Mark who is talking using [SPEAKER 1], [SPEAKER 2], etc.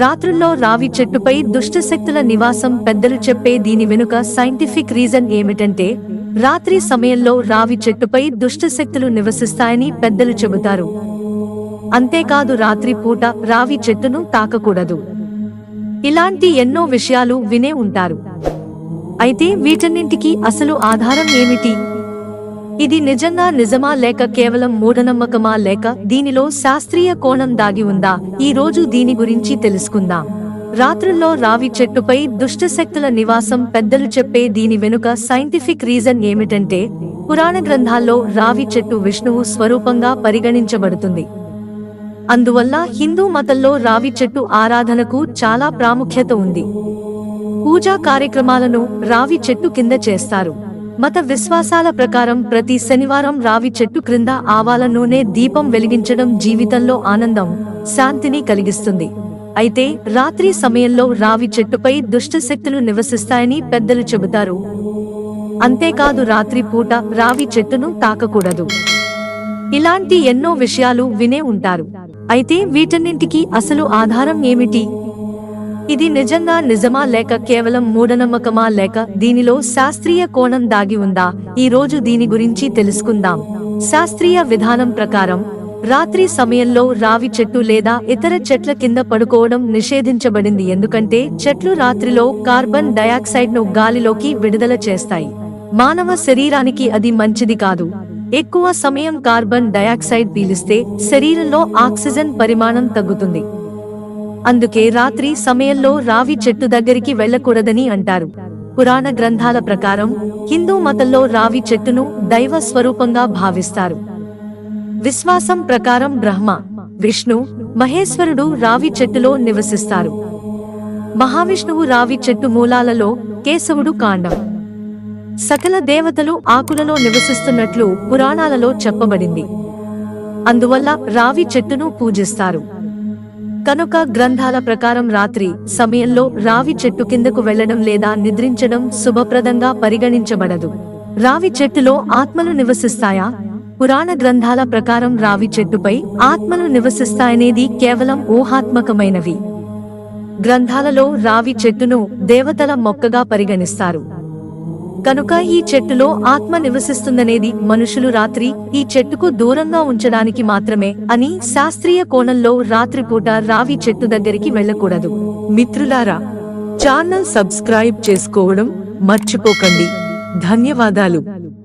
[SPEAKER 1] రాత్రుల్లో రావి చెట్టుపై దుష్టశక్తుల నివాసం పెద్దలు చెప్పే దీని వెనుక సైంటిఫిక్ రీజన్ ఏమిటంటే రాత్రి సమయంలో రావి చెట్టుపై దుష్టశక్తులు నివసిస్తాయని పెద్దలు చెబుతారు. అంతేకాదు రాత్రి పూట రావి చెట్టును తాకకూడదు. ఇలాంటి ఎన్నో విషయాలు వినే ఉంటారు. అయితే వీటన్నింటికీ అసలు ఆధారం ఏమిటి? ఇది నిజంగా నిజమా లేక కేవలం మూఢనమ్మకమా లేక దీనిలో శాస్త్రీయ కోణం దాగి ఉందా? ఈ రోజు దీని గురించి తెలుసుకుందాం. రాత్రుల్లో రావి చెట్టుపై దుష్టశక్తుల నివాసం పెద్దలు చెప్పే దీని వెనుక సైంటిఫిక్ రీజన్ ఏమిటంటే పురాణ గ్రంథాల్లో రావి చెట్టు విష్ణువు స్వరూపంగా పరిగణించబడుతుంది. అందువల్ల హిందూ మతంలో రావి చెట్టు ఆరాధనకు చాలా ప్రాముఖ్యత ఉంది. పూజా కార్యక్రమాలను రావి చెట్టు కింద చేస్తారు. మత విశ్వాసాల ప్రకారం ప్రతి శనివారం రావి చెట్టు క్రింద ఆవాల నూనె దీపం వెలిగించడం జీవితంలో ఆనందం శాంతిని కలిగిస్తుంది. అయితే రాత్రి సమయంలో రావి చెట్టుపై దుష్ట శక్తులు నివసిస్తాయని పెద్దలు చెబుతారు. అంతేకాదు రాత్రి పూట రావి చెట్టును తాకకూడదు. ఇలాంటి ఎన్నో విషయాలు వినే ఉంటారు. అయితే వీటన్నింటికి అసలు ఆధారం ఏమిటి? ఇది నిజంగా నిజమా లేక కేవలం మూఢనమ్మకమా లేక దీనిలో శాస్త్రీయ కోణం దాగి ఉందా? ఈ రోజు దీని గురించి తెలుసుకుందాం. శాస్త్రీయ విధానం ప్రకారం రాత్రి సమయంలో రావి చెట్టు లేదా ఇతర చెట్ల కింద పడుకోవడం నిషేధించబడింది ఎందుకంటే చెట్లు రాత్రిలో కార్బన్ డయాక్సైడ్ను గాలిలోకి విడుదల చేస్తాయి. మానవ శరీరానికి అది మంచిది కాదు. ఎక్కువ సమయం కార్బన్ డయాక్సైడ్ పీలిస్తే శరీరంలో ఆక్సిజన్ పరిమాణం తగ్గుతుంది. అందుకే రాత్రి సమయంలో రావి చెట్టు దగ్గరికి వెళ్ళకూడదని అంటారు. పురాణ గ్రంథాల ప్రకారం హిందూ మతంలో రావి చెట్టును దైవ స్వరూపంగా భావిస్తారు. విశ్వాసం ప్రకారం బ్రహ్మ విష్ణు మహేశ్వరుడు రావి చెట్టులో నివసిస్తారు. మహావిష్ణువు రావి చెట్టు మూలాలలో కేశవుడు కాండం. సకల దేవతలు ఆకులలో నివసిస్తున్నట్లు పురాణాలలో చెప్పబడింది. అందువల్ల రావి చెట్టును పూజిస్తారు. కనుక గ్రంథాల ప్రకారం రాత్రి సమయంలో రావి చెట్టు కిందకు వెళ్ళడం లేదా నిద్రించడం శుభప్రదంగా పరిగణించబడదు. రావి చెట్టులో ఆత్మలు నివసిస్తాయా? పురాణ గ్రంథాల ప్రకారం రావి చెట్టుపై ఆత్మలు నివసిస్తాయనేది కేవలం ఊహాత్మకమైనవి. గ్రంథాలలో రావి చెట్టును దేవతల మొక్కగా పరిగణిస్తారు. కనుక ఈ చెట్టులో ఆత్మ నివసిస్తుందనేది మనుషులు రాత్రి ఈ చెట్టుకు దూరంగా ఉంచడానికి మాత్రమే అని శాస్త్రీయ కోణంలో రాత్రిపూట రావి చెట్టు దగ్గరికి వెళ్ళకూడదు. మిత్రులారా ఛానల్ సబ్స్క్రైబ్ చేసుకోవడం మర్చిపోకండి. ధన్యవాదాలు.